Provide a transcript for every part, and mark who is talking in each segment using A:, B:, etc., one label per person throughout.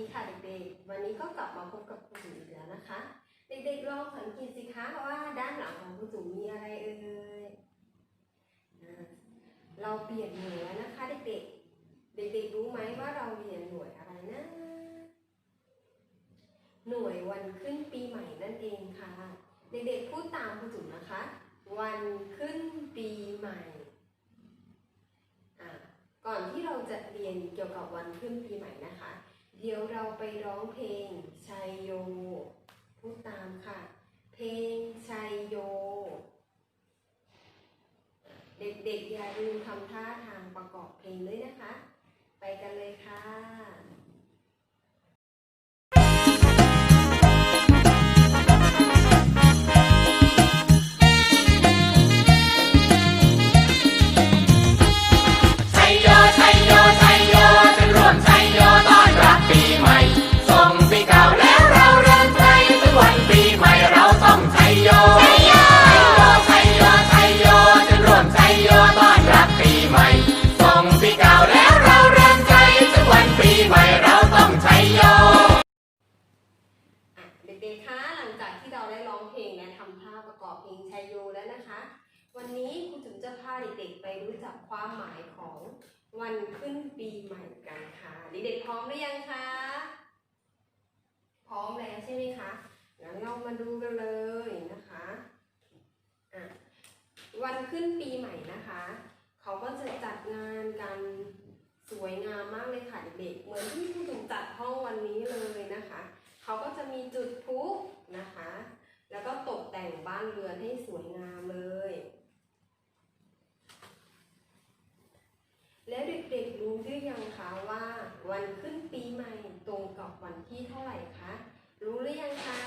A: ดีค่ะเด็กๆ วันนี้ก็กลับมาพบกับครูจุ๋มอีกแล้วนะคะ เด็กๆลองสังเกตสิคะว่าด้านหลังของครูจุ๋มมีอะไรเอ่ยเราเปลี่ยนหน่วยแล้วนะคะเด็กๆ เด็กๆรู้ไหมว่าเราเรียนหน่วยอะไรนะ หน่วยวันขึ้นปีใหม่นั่นเองค่ะ เด็กๆพูดตามครูจุ๋มนะคะ วันขึ้นปีใหม่อะก่อนที่เราจะเรียนเกี่ยวกับวันขึ้นปีใหม่นะคะ เดี๋ยวเราไปร้องเพลงชัยโย พูดตามค่ะ เพลงชัยโย เด็กๆอย่าลืมทำท่าทางประกอบเพลงด้วยนะคะ ไปกันเลยค่ะ
B: นะ
A: คะ วันนี้ครูจุ๋มจะพาเด็กๆไปรู้จักความหมายของวันขึ้นปีใหม่กันค่ะเด็กๆพร้อมหรือยังคะ พร้อมแล้วใช่ไหมคะงั้นเรามาดูกันเลยนะคะะวันขึ้นปีใหม่นะคะ เขาก็จะจัดงานกันสวยงามมากเลยค่ะเด็กๆเหมือนที่ครูจุ๋มจัดห้องวันนี้เลยนะคะ เขาก็จะมีจุดพลุนะคะ แล้วก็ตก แต่งบ้านเรือนให้สวยงามเลย แล้วเด็กๆรู้หรือยังคะว่าวันขึ้นปีใหม่ตรงกับวันที่เท่าไหร่คะ รู้หรือยังคะ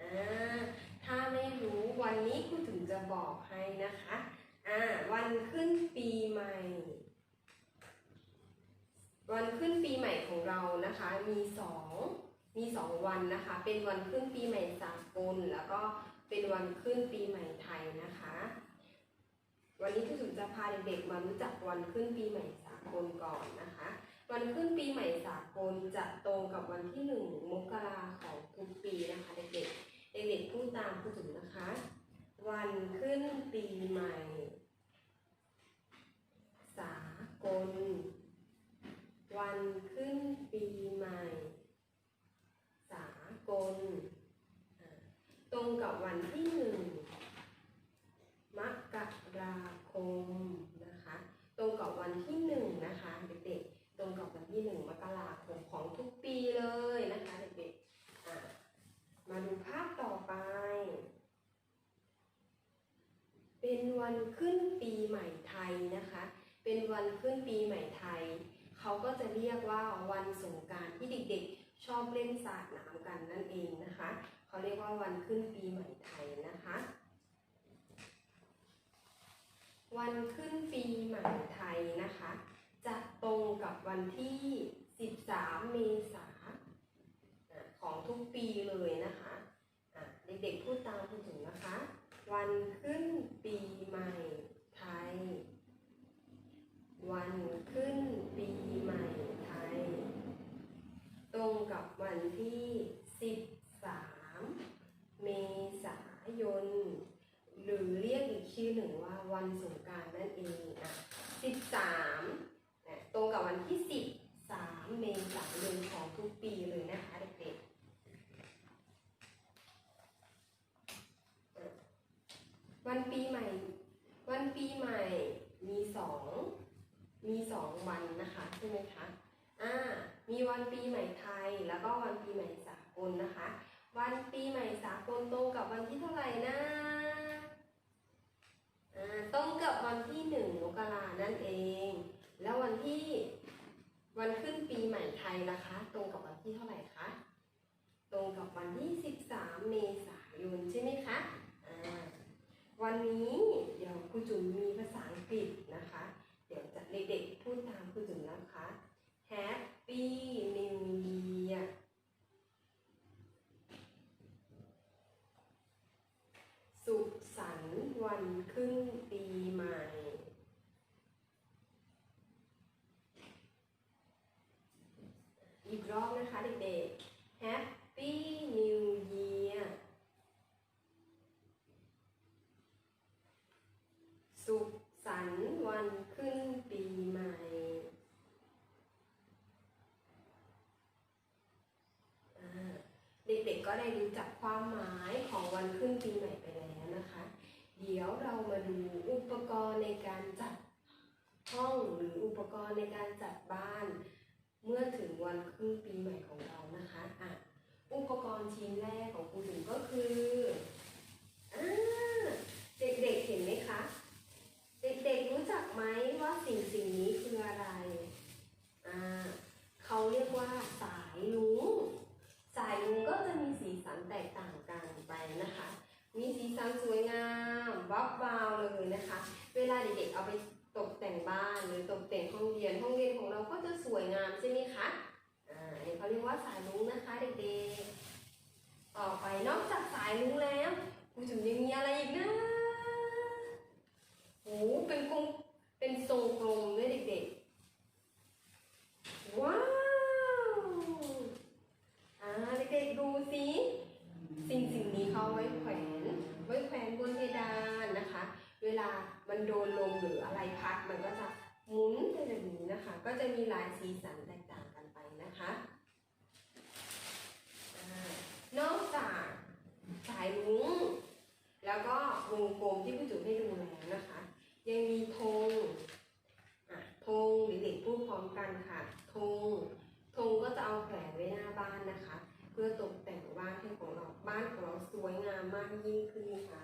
A: อ่าถ้าไม่รู้วันนี้ครูถึงจะบอกให้นะคะอ่าวันขึ้นปีใหม่ วันขึ้นปีใหม่ของเรานะคะมีสองมีสองวันนะคะ เป็นวันขึ้นปีใหม่สากล แล้วก็ เป็นวันขึ้นปีใหม่ไทยนะคะ วันนี้คุณจุ๋มจะพาเด็กๆมารู้จักวันขึ้นปีใหม่สากลก่อนนะคะ วันขึ้นปีใหม่สากลจะตรงกับวันที่หนึ่งมกราของทุกปีนะคะเด็กๆ เด็กๆพูดตามคุณจุ๋มนะคะ วันขึ้นปีใหม่ สากล วันขึ้นปีใหม่ สากลอ่าต รงกับวันที่หนึ่งมกราคมนะคะ ตรงกับวันที่หนึ่งนะคะเด็กๆตรงกับวันที่หนึ่งมกราคมของทุกปีเลยนะคะเด็กๆมาดูภาพต่อไป เป็นวันขึ้นปีใหม่ไทยนะคะ เป็นวันขึ้นปีใหม่ไทย เขาก็จะเรียกว่าวันสงการที่เด็กๆชอบเล่นสาดน้ำกันนั่นเองนะคะ เขาเรียกว่าวันขึ้นปีใหม่ไทยนะคะ วันขึ้นปีใหม่ไทยนะคะ จะตรงกับวันที่ 13 เมษายนของทุกปีเลยนะคะะเด็กๆพูดตามคุณจุ๋มนะคะ วันขึ้นปีใหม่ไทย วันขึ้นปีใหม่ไทย ตรงกับวันที่13 เมษายน หรือเรียกอีกชื่อหนึ่ง วันสงการนั่นเองอะ13นะตรงกับวันที่13เมษายนของทุกปีเลยนะคะเด็กๆวันปีใหม่ วันปีใหม่มีสองมีสองวันนะคะใช่ไหมคะอ่ามีวันปีใหม่ไทยแล้วก็วันปีใหม่สากลนะคะ วันปีใหม่สากลตรงกับวันที่เท่าไหร่นะ ตรงกับวันที่หนึ่งมกรานั่นเอง แล้ววันที่วันขึ้นปีใหม่ไทยล่ะคะ ตรงกับวันที่เท่าไหร่คะตรงกับวันที่ 13 เมษายนใช่ไหมคะวันนี้เดี๋ยวครูจุ๋มมีภาษาอังกฤษนะคะ เดี๋ยวจะเด็กๆพูดตามครูจุ๋มนะคะ Happy New Year สุขสันต์ วันขึ้นปีใหม่ อีกรอบนะคะเด็กๆ Happy New Year สุขสันต์วันขึ้นปีใหม่ เด็กๆก็ได้รู้จักความหมายของวันขึ้นปีใหม่ไป เดี๋ยวเรามาดูอุปกรณ์ในการจัดห้องหรืออุปกรณ์ในการจัดบ้าน เมื่อถึงวันขึ้นปีใหม่ของเรานะคะอะอุปกรณ์ชิ้นแรกของครูถึงก็คืออ่าเด็กๆเห็นไหมคะ เด็กๆรู้จักไหมว่าสิ่งสิ่งนี้คืออะไรอ่าเขาเรียกว่าสายลุง สายลุงก็จะมีสีสันแตกต่างกันไปนะคะ มีสีสันสวยงามวับวาวเลยนะคะ เวลาเด็กๆเอาไปตกแต่งบ้านหรือตกแต่งห้องเรียน ห้องเรียนของเราก็จะสวยงามใช่ไหมคะ อ่าอันนี้ เขาเรียกว่าสายลุงนะคะเด็กๆ ต่อไปนอกจากสายลุงแล้วครูจุ๋มยังมีอะไรอีกนะโอ้เป็นกลมเป็นทรงกลมด้วยเด็กๆ ว้าวอ่าเด็กๆดูสิสิ่งสิ่งนี้เขาไว้แขวน ไว้แขวนบนเพดานนะคะ เวลามันโดนลมหรืออะไรพัดมันก็จะหมุนไปแบบนี้นะคะ ก็จะมีหลายสีสันแตกต่างกันไปนะคะอานอกจากสายลุงแล้วก็วงกลมที่ผู้จุ๋มให้ดูแล้วนะคะ ยังมีธงอะธงเด็กๆพูดพร้อมกันค่ะธง ธงก็จะเอาแขวนไว้หน้าบ้านนะคะ เพื่อตกแต่งบ้านให้ของเราบ้านของเราสวยงา มากยิ่งขึ้นค่ะ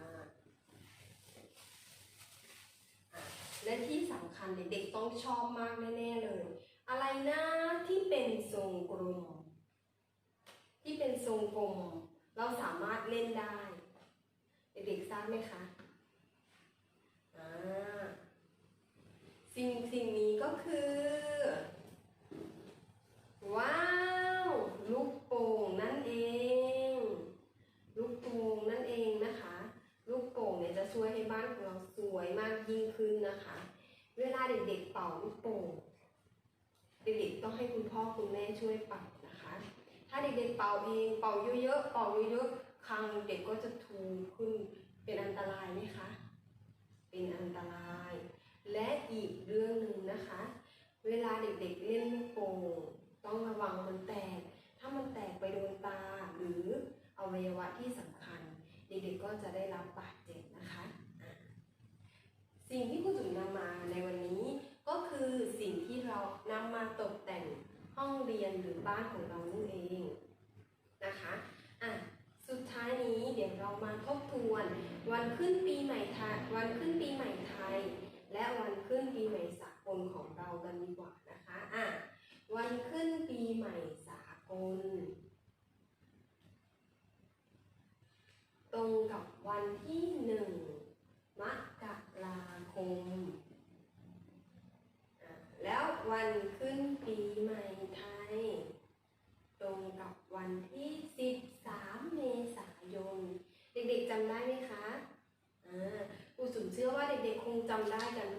A: อะและที่สำคัญเด็กๆต้องชอบมากแน่ๆเลย อะไรนะที่เป็นทรงกลมที่เป็นทรงกลมเราสามารถเล่นได้ เด็กๆทราบไหมคะอ่าสิ่งสิ่งนี้ก็คือ ว้าว ลูกโป่งนั่นเอง ลูกโป่งนั่นเองนะคะ ลูกโป่งเนี่ยจะช่วยให้บ้านของเราสวยมากยิ่งขึ้นนะคะ เด็กๆเป่าลูกโป่งเด็กๆต้องให้คุณพ่อคุณแม่ช่วยเป่านะคะ ถ้าเด็กๆเป่าเองเป่าเยอะๆเป่าเยอะๆคางเด็กก็จะทูขึ้นเป็นอันตรายไหมคะ เป็นอันตราย และอีกเรื่องหนึ่งนะคะ เวลาเด็กๆเล่นลูกโป่งต้องระวังมันแตก ถ้ามันแตกไปโดนตาหรืออวัยวะที่สำคัญ เด็กๆก็จะได้รับบาดเจ็บ สิ่งที่ครูจุ๋มนำมาในวันนี้ ก็คือสิ่งที่เรานำมาตกแต่งห้องเรียนหรือบ้านของเรานั่นเองนะคะอะสุดท้ายนี้เดี๋ยวเรามาทบทวน วันขึ้นปีใหม่ไทยวันขึ้นปีใหม่ไทย และวันขึ้นปีใหม่สากลของเรากันดีกว่านะคะอะวันขึ้นปีใหม่สากล ตรงกับวันที่หนึ่งมกราคมอะแล้ววันขึ้นปีใหม่ไทย ตรงกับวันที่ 13 เมษายน เด็กๆจำได้ไหมคะอ่าครูสุมเชื่อ ว่